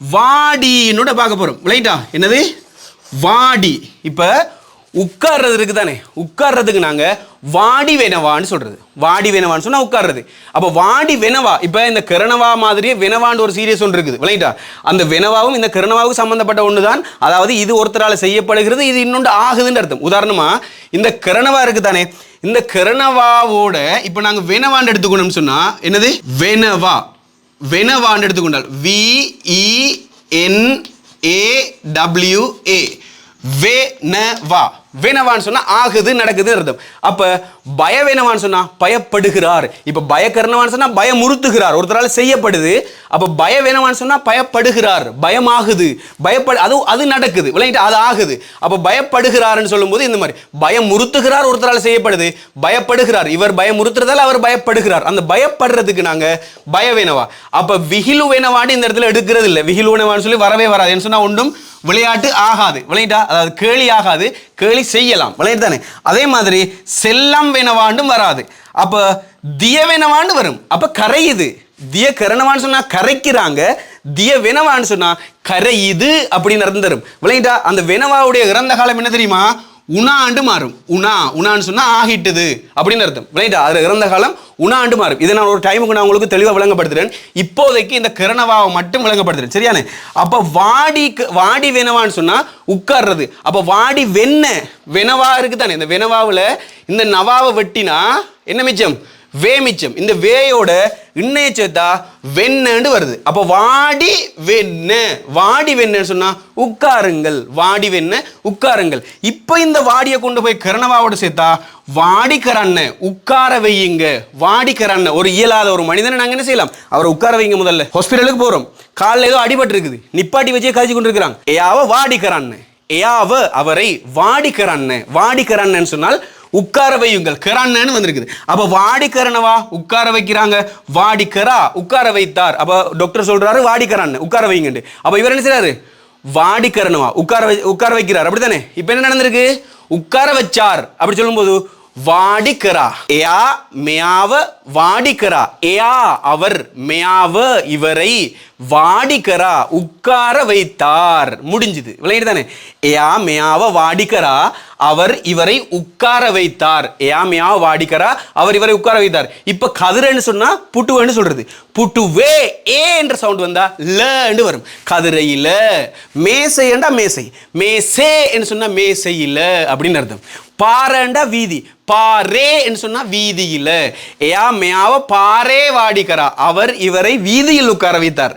வாடினோட பார்க்க போகிறோம் ரைட்டா என்னது? வாடி. இப்போ உட்கார்றது இருக்கு தானே உட்கார்றதுக்கு நாங்கள் வாடி வெனவான்னு சொல்கிறது வாடி வெனவான்னு சொன்னால் உட்கார்றது. அப்போ வாடி வெனவா இப்போ இந்த கரணவா மாதிரியே வெனவான்னு ஒரு சீரியஸ் ஒன்று இருக்குது. விளையாட்டா அந்த வெனவாவும் இந்த கரணவாவுக்கும் சம்மந்தப்பட்ட ஒன்று தான் அதாவது இது ஒருத்தரால் செய்யப்படுகிறது இது இன்னொன்று ஆகுதுன்னு அர்த்தம். உதாரணமாக இந்த கரணவா இருக்குது தானே இந்த கரணவாவோட இப்போ நாங்கள் வெனவான்னு எடுத்துக்கணும்னு சொன்னால் என்னது? வெனவா. வெனவான்னு எடுத்துக்கொண்டால் V E N A W ஏ வேணவா வேணவான்னு சொன்னா ஆகுது நடக்குது அர்த்தம். அப்ப பய வேணவான்னு சொன்னா பயப்படுகிறார். இப்ப பயக்கரணவான்னு சொன்னா பயமுறுத்துகிறார். ஒருத்தரால் செய்யப்படுது. அப்ப பய வேணவான்னு சொன்னா பயப்படுகிறார். பயமாகுது. பயப்படு அது அது நடக்குது. விளையாட்டு அது ஆகுது. அப்ப பயப்படுகிறார்னு சொல்லும்போது இந்த மாதிரி. பயமுறுத்துகிறார் ஒருத்தரால் செய்யப்படுது. பயப்படுகிறார். இவர் பயமுறுத்துறதால அவர் பயப்படுகிறார். அந்த பயப்படுறதுக்கு நாங்க பயவேனவா. அப்ப விகிலு வேணவான்னு இந்த இடத்துல எடுக்கிறது இல்லை விகிலு வேணவான்னு சொல்லி வரவே வராது. என்ன சொன்னா ஒன்றும் விளையாட்டு ஆகாது. விளையாட்டா அதாவது கேலி ஆகாது கேலி செய்யலாம். விளையாட்டு தானே? அதே மாதிரி செல்லம் வேணவாண்டும் வராது. அப்போ திய வேனவாண்டு வரும். அப்போ கரையுது. திய கரணவான்னு சொன்னால் கரைக்கிறாங்க. திய வெனவான்னு சொன்னால் கரையுது அப்படின்னு அர்த்தம் தரும். விளையாட்டா அந்த வெனவாவுடைய இறந்த காலம் என்ன தெரியுமா? உணாண்டு மாறும். உணா உணான்னு சொன்னால் ஆகிட்டுது அப்படின்னு அர்த்தம். ரைட்டா அது இறந்த காலம் உணாண்டு மாறும். இதை நான் ஒரு டைமுக்கு நான் உங்களுக்கு தெளிவாக விளங்கப்படுத்துகிறேன் இப்போதைக்கு இந்த கிரணவாவை மட்டும் விளங்கப்படுத்துறேன். சரியானே? அப்போ வாடி வாடி வெனவான்னு சொன்னால் உட்கார்றது. அப்போ வாடி வெண்ண வெனவா இருக்கு தானே இந்த வெனவாவில் இந்த நவாவை வெட்டினா என்ன மிச்சம்? வேமிச்சம். இந்த வேயோட இன்னைய சேர்த்தா வெண்ணன்னு வருது. அப்போ வாடி வெண்ண. வாடி வெண்ணன்னு சொன்னா உட்காருங்கள். வாடி வெண்ண உட்காருங்கள். இப்போ இந்த வாடியை கொண்டு போய் கரணவாவோட சேர்த்தா வாடிக்கரண்ண உட்கார வையுங்க. வாடிக்கரண்ண ஒரு இயலாத ஒரு மனிதனை நாங்க என்ன செய்யலாம்? அவரை உட்கார வைங்க முதல்ல. ஹாஸ்பிட்டலுக்கு போறோம். காலில் ஏதோ அடிபட்டு இருக்குது நிப்பாட்டி வச்சே கழிச்சு கொண்டு இருக்கிறாங்க ஏயாவ வாடிக்கரான்னு. ஏயாவ அவரை வாடிக்கரான்னு. வாடிக்கரான்னு சொன்னால் உட்கார வையுங்கள் கரான்னு வந்திருக்குது. அப்ப வாடிக்கரணவா உட்கார வைக்கிறாங்க. வாடிக்கரா உட்கார வைத்தார். அப்ப டாக்டர் சொல்றாரு வாடிக்கரான்னு உட்கார வைங்கண்டு அப்ப இவர் என்ன செய்யறாரு வாடிக்கரணவா உட்கார வை உட்கார வைக்கிறார். அப்படித்தானே? இப்போ என்ன நடந்திருக்கு? உட்கார வச்சார். அப்படி சொல்லும்போது வாடிக்கரா ஏயா மேயாவ வாடிக்கரா ஏயா அவர் மேயாவ இவரை வாடிக்கரா உட்கார வைத்தார். முடிஞ்சுது. விளையாடு தானே? ஏயா மேயாவ வாடிக்கரா அவர் இவரை உட்கார வைத்தார். ஏயா மேயாவ வாடிக்கரா அவர் இவரை உட்கார வைத்தார். இப்போ கதிரன்னு சொன்னால் புட்டுவேன்னு சொல்றது. புட்டுவே ஏ என்ற சவுண்ட் வந்தா லன்னு வரும். கதிரையில என்றா மேசை. மேசே என்று சொன்னால் மேசையில் அப்படின்னு அர்த்தம். பாரண்டா வீதி. பாரே என்று சொன்னா வீதியில். ஏயா மேயாவ பாரே வாடிக்கரா அவர் இவரை வீதியில் உட்கார வைத்தார்.